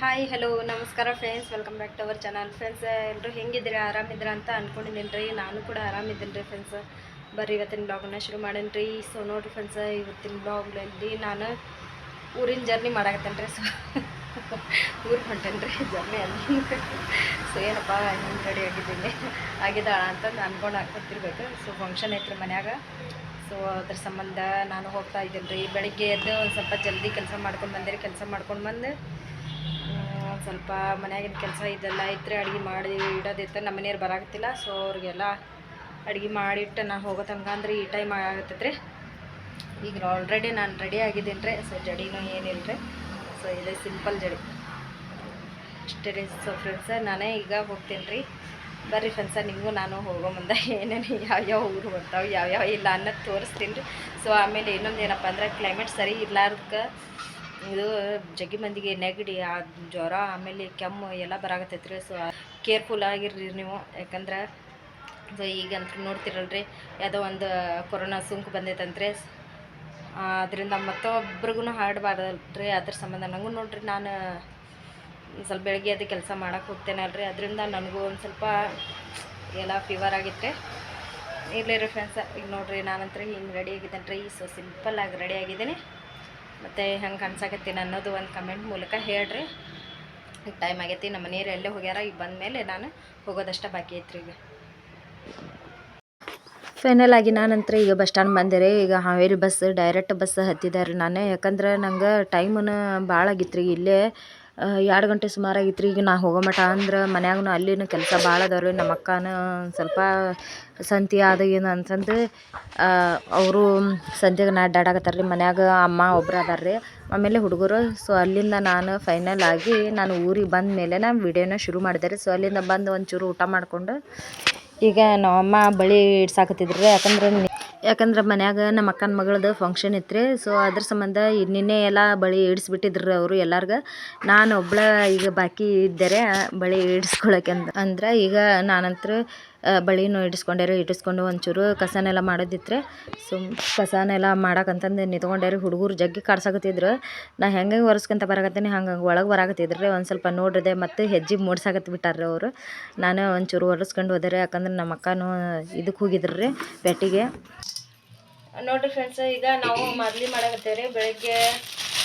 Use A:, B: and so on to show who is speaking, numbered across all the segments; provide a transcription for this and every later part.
A: Hi hello ನಮಸ್ಕಾರ friends welcome back to our channel friends ಎಲ್ಲರೂ ಹೆಂಗಿದ್ದೀರಿ? ಆರಾಮಿದ್ದೀರಾ ಅಂತ ಅಂದ್ಕೊಂಡಿದ್ದೀನಿ ರೀ ನಾನು ಕೂಡ ಆರಾಮಿದ್ದೀನಿ ರೀ ಫ್ರೆಂಡ್ಸ್ ಬರ್ರಿ, ಇವತ್ತಿನ ಬ್ಲಾಗನ್ನ ಶುರು ಮಾಡೇನಿ ರೀ ಸೊ ನೋಡಿರಿ ಫ್ರೆಂಡ್ಸ್ ಇವತ್ತಿನ ಬ್ಲಾಗ್ಲಲ್ಲಿ ನಾನು ಊರಿನ ಜರ್ನಿ ಮಾಡಾಕತ್ತೇನೆ ರೀ ಸೊ ಊರಿಗೆ ಹೊಂಟೇನಿ ರೀ ಜರ್ನಿ ಅಲ್ಲಿ. ಸೊ ಏನಪ್ಪ ಹಿಂಗೆ ರೆಡಿ ಆಗಿದ್ದೀನಿ ಆಗಿದ್ದಾಳ ಅಂತಂದು ಅನ್ಕೊಂಡು ಹಾಕೊತಿರ್ಬೇಕು ಸೊ ಫಂಕ್ಷನ್ ಐತ್ರಿ ಮನ್ಯಾಗ. ಸೊ ಅದ್ರ ಸಂಬಂಧ ನಾನು ಹೋಗ್ತಾ ಇದ್ದೀನಿ ರೀ ಬೆಳಿಗ್ಗೆ ಎದ್ದು ಒಂದು ಸ್ವಲ್ಪ ಜಲ್ದಿ ಕೆಲಸ ಮಾಡ್ಕೊಂಡು ಬಂದಿರಿ ಕೆಲಸ ಮಾಡ್ಕೊಂಡು ಬಂದು ಒಂದು ಸ್ವಲ್ಪ ಮನೆಯಾಗಿನ ಕೆಲಸ ಇದೆಲ್ಲ ಇದ್ರೆ ಅಡುಗೆ ಮಾಡಿ ಇಡೋದಿತ್ತು ನಮ್ಮ ಮನೆಯವ್ರು ಬರಾಕತ್ತಿಲ್ಲ ಸೊ ಅವ್ರಿಗೆಲ್ಲ ಅಡುಗೆ ಮಾಡಿಟ್ಟು ನಾನು ಹೋಗೋ ತನಕ ಅಂದ್ರೆ ಈ ಟೈಮ್ ಆಗತ್ತೈತೆ ರೀ ಈಗ ಆಲ್ರೆಡಿ ನಾನು ರೆಡಿ ಆಗಿದ್ದೀನಿ ರೀ ಸೊ ಜಡಿನೂ ಏನಿಲ್ಲ ರೀ ಸೊ ಇದೆ ಸಿಂಪಲ್ ಜಡಿ. ಇಷ್ಟೇ ರೀ ಸೊ ಫ್ರೆಂಡ್ಸ ನಾನೇ ಈಗ ಹೋಗ್ತೀನಿ ರೀ. ಬರ್ರಿ ಫ್ರೆಂಡ್ಸ ನಿಮಗೂ ನಾನು ಹೋಗೋ ಮುಂದೆ ಏನೇನು ಯಾವ್ಯಾವ ಊರು ಬರ್ತಾವೆ ಯಾವ್ಯಾವ ಇಲ್ಲ ಅನ್ನೋದು ತೋರಿಸ್ತೀನಿ ರೀ. ಸೊ ಆಮೇಲೆ ಇನ್ನೊಂದು ಏನಪ್ಪ ಅಂದ್ರೆ ಕ್ಲೈಮೇಟ್ ಸರಿ ಇರ್ಲಾರ್ದಕ್ಕೆ ಇದು ಜಗ್ಗಿ ಮಂದಿಗೆ ನೆಗಡಿ, ಆ ಜ್ವರ, ಆಮೇಲೆ ಕೆಮ್ಮು ಎಲ್ಲ ಬರಾಕತ್ತೈತೆ ಸೊ ಕೇರ್ಫುಲ್ ಆಗಿರ್ರಿ ನೀವು. ಯಾಕಂದ್ರೆ ಸೊ ಈಗ ನೋಡ್ತಿರಲ್ರಿ, ಯಾವುದೋ ಒಂದು ಕೊರೋನಾ ಸೋಂಕು ಬಂದೈತಂತ್ರಿ. ಅದರಿಂದ ಮತ್ತೊಬ್ರಿಗೂ ಹಾಡಬಾರ್ದಲ್ರಿ ಅದ್ರ ಸಂಬಂಧ. ನನಗೂ ನೋಡ್ರಿ, ನಾನು ಸ್ವಲ್ಪ ಬೆಳಗ್ಗೆ ಅದು ಕೆಲಸ ಮಾಡೋಕ್ಕೆ ಹೋಗ್ತೇನಲ್ರಿ. ಅದರಿಂದ ನನಗೂ ಒಂದು ಸ್ವಲ್ಪ ಎಲ್ಲ ಫೀವರ್ ಆಗಿತ್ತು ಇರಲಿ ರೀ ಫ್ರೆಂಡ್ಸ ಈಗ ನೋಡಿರಿ, ನಾನಂತರ ಹಿಂಗೆ ರೆಡಿ ಆಗಿದ್ದೇನೆ ರೀ ಸೊ ಸಿಂಪಲ್ಲಾಗಿ ರೆಡಿ ಆಗಿದ್ದೀನಿ. ಮತ್ತು ಹೆಂಗೆ ಅನ್ಸಾಕತ್ತೀನಿ ಅನ್ನೋದು ಒಂದು ಕಮೆಂಟ್ ಮೂಲಕ ಹೇಳ್ರಿ. ಈಗ ಟೈಮ್ ಆಗೈತಿ, ನಮ್ಮ ಮನೆಯವ್ರು ಎಲ್ಲೇ ಹೋಗ್ಯಾರ, ಈಗ ಬಂದಮೇಲೆ ನಾನು ಹೋಗೋದಷ್ಟೇ ಬಾಕಿ ಐತ್ರಿ ಈಗ. ಫೈನಲ್ ಆಗಿ ನಾನಂತರ ಈಗ ಬಸ್ ಸ್ಟ್ಯಾಂಡ್ ಬಂದೆ ಈಗ ಹಾವೇರಿ ಬಸ್ ಡೈರೆಕ್ಟ್ ಬಸ್ ಹತ್ತಿದ್ದಾರೆ ನಾನು. ಯಾಕಂದ್ರೆ ನಂಗೆ ಟೈಮನ್ನು ಭಾಳ ಆಗಿತ್ತು ರೀ ಇಲ್ಲೇ ಎರಡು ಗಂಟೆ ಸುಮಾರು ಆಗಿತ್ತು ರೀ ಈಗ ನಾ ಹೋಗೋ ಮಟ ಅಂದ್ರೆ ಮನ್ಯಾಗೂ ಅಲ್ಲಿಯೂ ಕೆಲಸ ಭಾಳ ಅದಾವ ರೀ ನಮ್ಮ ಅಕ್ಕನ ಸ್ವಲ್ಪ ಸಂತಿ ಅದು ಏನು ಅಂತಂದು ಅವರು ಸಂತೆಗೆ ನಾ ಅಡ್ಡಾಡಕತ್ತಾರೆ ರೀ ಮನ್ಯಾಗ ಅಮ್ಮ ಒಬ್ರು ಅದಾರ ರೀ ಆಮೇಲೆ ಹುಡುಗರು ಸೊ ಅಲ್ಲಿಂದ ನಾನು ಫೈನಲ್ ಆಗಿ ನಾನು ಊರಿಗೆ ಬಂದ ಮೇಲೆ ನಾನು ವಿಡಿಯೋನ ಶುರು ಮಾಡಿದೆ ರೀ. ಸೊ ಅಲ್ಲಿಂದ ಬಂದು ಒಂಚೂರು ಊಟ ಮಾಡಿಕೊಂಡು ಈಗ ನಮ್ಮಮ್ಮ ಬಳಿ ಇಡ್ಸಾಕತ್ತಿದ್ರು. ರೀ ಯಾಕಂದ್ರೆ ಯಾಕಂದ್ರೆ ಮನ್ಯಾಗ ನಮ್ಮ ಅಕ್ಕನ ಮಗಳದು ಫಂಕ್ಷನ್ ಇತ್ತು ಸೊ ಅದ್ರ ಸಂಬಂಧ ನಿನ್ನೆ ಎಲ್ಲ ಬಳಿ ಇಡಿಸ್ಬಿಟ್ಟಿದ್ರು ಅವರು ಎಲ್ಲಾರ್ಗ. ನಾನು ಒಬ್ಳ ಈಗ ಬಾಕಿ ಇದ್ದರೆ ಬಳಿ ಇಡಿಸ್ಕೊಳಕ್ಕೆ ಅಂದ, ಅಂದ್ರೆ ಈಗ ನಾನಂತರ ಬಳಿನೂ ಇಡಿಸ್ಕೊಂಡೆ ರೀ ಇಡಿಸ್ಕೊಂಡು ಒಂಚೂರು ಕಸನೆಲ್ಲ ಮಾಡೋದಿತ್ತು ಸೊ ಕಸನೆಲ್ಲ ಮಾಡಕ್ಕಂತಂದು ನಿಂತ್ಕೊಂಡೆ ರೀ ಹುಡುಗರು ಜಗ್ಗಿ ಕಾಡ್ಸಾಕತ್ತಿದ್ರು. ನಾ ಹೆಂಗೆ ಒರೆಸ್ಕೊಂತ ಬರಾಕತ್ತೀನಿ, ಹಂಗೆ ಒಳಗೆ ಬರಾಕತ್ತಿದ್ರು. ಒಂದು ಸ್ವಲ್ಪ ನೋಡಿದೆ ಮತ್ತು ಹೆಜ್ಜೆ ಮೂಡ್ಸಾಕತ್ ಬಿಟ್ಟಾರ್ರಿ ಅವರು. ನಾನು ಒಂಚೂರು ಒರೆಸ್ಕೊಂಡು ಹೋದರೆ, ಯಾಕಂದ್ರೆ ನಮ್ಮ ಅಕ್ಕನೂ ಇದಕ್ಕೆ ಹೋಗಿದ್ರು ರೀ ಪೆಟ್ಟಿಗೆ ನೋಡ್ರಿ ಫ್ರೆಂಡ್ಸ್ ಈಗ ನಾವು ಮಾದಲಿ ಮಾಡಕತ್ತೇವೆ ರೀ ಬೆಳಗ್ಗೆ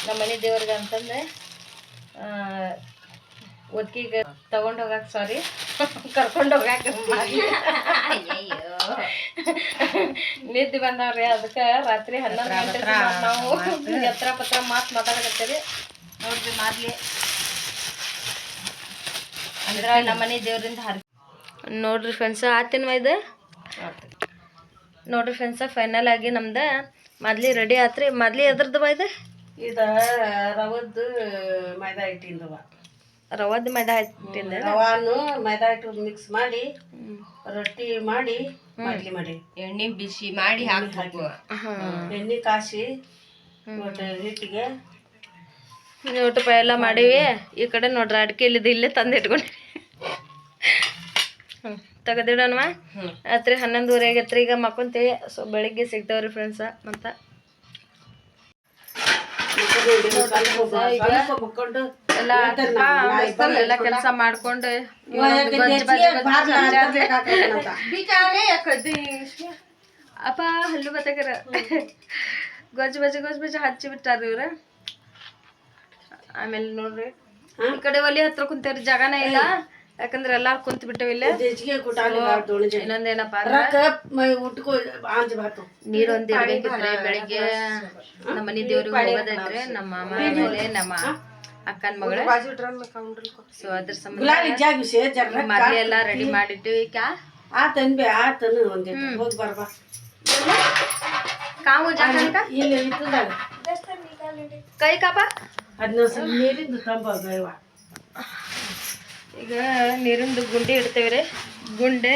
A: ನಮ್ಮ ಮನೆ ದೇವ್ರಿಗೆ ಅಂತಂದ್ರೆ ಒದ್ಕಿಗೆ ತಗೊಂಡು ಹೋಗಕ್ಕೆ ಸಾರಿ ಕರ್ಕೊಂಡು ಹೋಗಕ್ಕೆ ನಿದ್ದೆ ಬಂದವ್ರಿ. ಅದಕ್ಕೆ ರಾತ್ರಿ ಹನ್ನೊಂದು ಗಂಟೆ ನಾವು ಎತ್ತರ ಪತ್ರ ಮಾತು ಮಾತಾಡಕತ್ತೇವ್ರಿ. ನೋಡ್ರಿ ಮಾಡ್ಲಿ ಅಂದ್ರೆ ನಮ್ಮ ಮನೆ ದೇವ್ರಿಂದ ಹರ್ ನೋಡ್ರಿ ಫ್ರೆಂಡ್ಸ್ ಆತಿನ ಇದು? ನೋಡ್ರಿ ಫ್ರೆಂಡ್ಸ ಫೈನಲ್ ಆಗಿ ನಮ್ದು ಮೊದ್ಲಿ ರೆಡಿ ಆತ್ರಿ. ಮೊದ್ಲಿ ಎದ್ರದ್ದು ಇದು?
B: ಇದ ರವದ್ದು ಮೈದಾ ಹಿಟ್ಟಿಂದವ.
A: ರವದ್ದು ಮೈದಾ ಹಿಟ್ಟಿಂದ
B: ರವಾನು ಮೈದಾ ಹಿಟ್ಟು ಮಿಕ್ಸ್ ಮಾಡಿ ರೊಟ್ಟಿ ಮಾಡಿ ಮಾಡ್ಲಿ ಮಾಡಿ.
C: ಎಣ್ಣೆ ಬಿಸಿ ಮಾಡಿ ಹಾಕಬೇಕು.
B: ಎಣ್ಣೆ ಕಾಸಿ ಹಿಟ್ಟಿಗೆ. ಹಿಟ್ಟಿಗೆ
A: ಊಟ ಎಲ್ಲ ಮಾಡೀವಿ. ಈ ಕಡೆ ನೋಡ್ರಿ ಅಡಿಕೆ ಇಲ್ಲಿದ್ದು ಇಲ್ಲೇ ತಂದು ಇಟ್ಕೊಂಡಿ ಹ್ಞೂ ತೆಗೆದಿಡೋಣವಾ? ರಾತ್ರಿ ಹನ್ನೊಂದುವರೆ ಆಗೈತ್ರಿ ಈಗ ಮಕ್ಕೊಂತೀವಿ ಸೊ ಬೆಳಿಗ್ಗೆ ಸಿಗ್ತಾವ್ರಿ ಫ್ರೆಂಡ್ಸ ಮತ್ತ? ಎಲ್ಲ ಎಲ್ಲ ಕೆಲಸ ಮಾಡ್ಕೊಂಡು ಅಪ್ಪ ಹಲ್ಲು ಬತ್ತಾಗರ ಗೊಜ್ಜು ಬಜ್ಜಿ ಗೊಜ್ಜು ಬಜ್ಜಿ ಹಚ್ಚಿ ಬಿಟ್ಟಾರ ಇವ್ರ. ಆಮೇಲೆ ನೋಡ್ರಿ ಈ ಕಡೆ ಒಲಿ ಹತ್ರ ಕುಂತೇವ್ರಿ ಜಾಗನೇ ಇಲ್ಲ. ಯಾಕಂದ್ರೆ ಎಲ್ಲಾರು ಕುಂತ
B: ಬಿಟ್ಟವಿಲ್ಲ
A: ಇನ್ನೊಂದೇನಪ್ಪ ನೀರೊಂದ್ ಇಡ್ಬೇಕಿದ್ರೆ ಬೆಳಿಗ್ಗೆ ನಮ್ಮ ಮನೆ ದೇವ್ರಿಗೆ ಹೋಗೋದೈತ್ರಿ ನಮ್ಮ ಮಾಮ ಆಮೇಲೆ ನಮ್ಮ ಅಕ್ಕನ ಮಗಳ. ಸೊ ಅದ್ರ ಸಂಬಂಧ ಮದ್ವೆ ಎಲ್ಲ ರೆಡಿ ಮಾಡಿಟ್ಟು ಆ
B: ಆತನ್ ಬೇ ಆತನು ಒಂದೇ ಹೋಗಿ ಬರ್ಬಾ.
A: ಕಾವು ಜಾಗ ಕೈ ಕಾಪ?
B: ಅದನ್ನ ಸ್ವಲ್ಪ ನೀರಿಂದು ತಂಬ
A: ಈಗ ನೀರಿಂದು ಗುಂಡಿ ಇಡ್ತೇವೆ ರೀ. ಗುಂಡೆ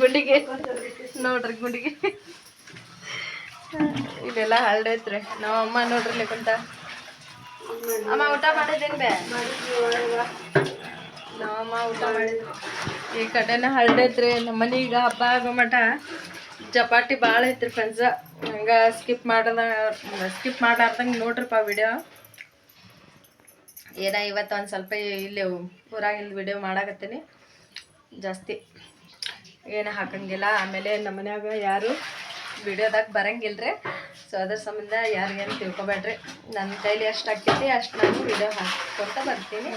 A: ಗುಂಡಿಗೆ. ನೋಡ್ರಿ ಗುಂಡಿಗೆ. ಇದೆಲ್ಲ ಹರಡೈತ್ರಿ ನಮ್ಮ ಅಮ್ಮ ನೋಡ್ರಿ ಲೇಕಂತ ಅಮ್ಮ ಊಟ ಮಾಡಿದ್ದೇನೆ ಬೇ? ನಾವಮ್ಮ ಊಟ ಮಾಡಿದ್ರು. ಈ ಕಡೆನ ಹರಡೈತ್ರಿ ನಮ್ಮ ಈಗ ಹಬ್ಬ ಆಗೋ ಮಠ. ಚಪಾತಿ ಭಾಳ ಐತ್ರಿ ಫ್ರೆಂಡ್ಸ ಹಂಗೆ ಸ್ಕಿಪ್ ಮಾಡದ ಸ್ಕಿಪ್ ಮಾಡಾರ್ದಂಗೆ ನೋಡ್ರಿಪ್ಪ ವಿಡಿಯೋ ಏನ ಇವತ್ತು ಒಂದು ಸ್ವಲ್ಪ ಇಲ್ಲಿ ಊರಾಗಿಂದ ವಿಡಿಯೋ ಮಾಡಾಕತ್ತೀನಿ. ಜಾಸ್ತಿ ಏನು ಹಾಕಂಗಿಲ್ಲ. ಆಮೇಲೆ ನಮ್ಮ ಮನ್ಯಾಗ ಯಾರು ವಿಡಿಯೋದಾಗ ಬರಂಗಿಲ್ರಿ. ಸೊ ಅದ್ರ ಸಂಬಂಧ ಯಾರಿಗೇನು ತಿಳ್ಕೊಬೇಡ್ರಿ. ನನ್ನ ಕೈಲಿ ಎಷ್ಟು ಆಕೈತಿ ಅಷ್ಟು ನಾನು ವಿಡಿಯೋ ಹಾಕ್ಕೊತ ಬರ್ತೀನಿ.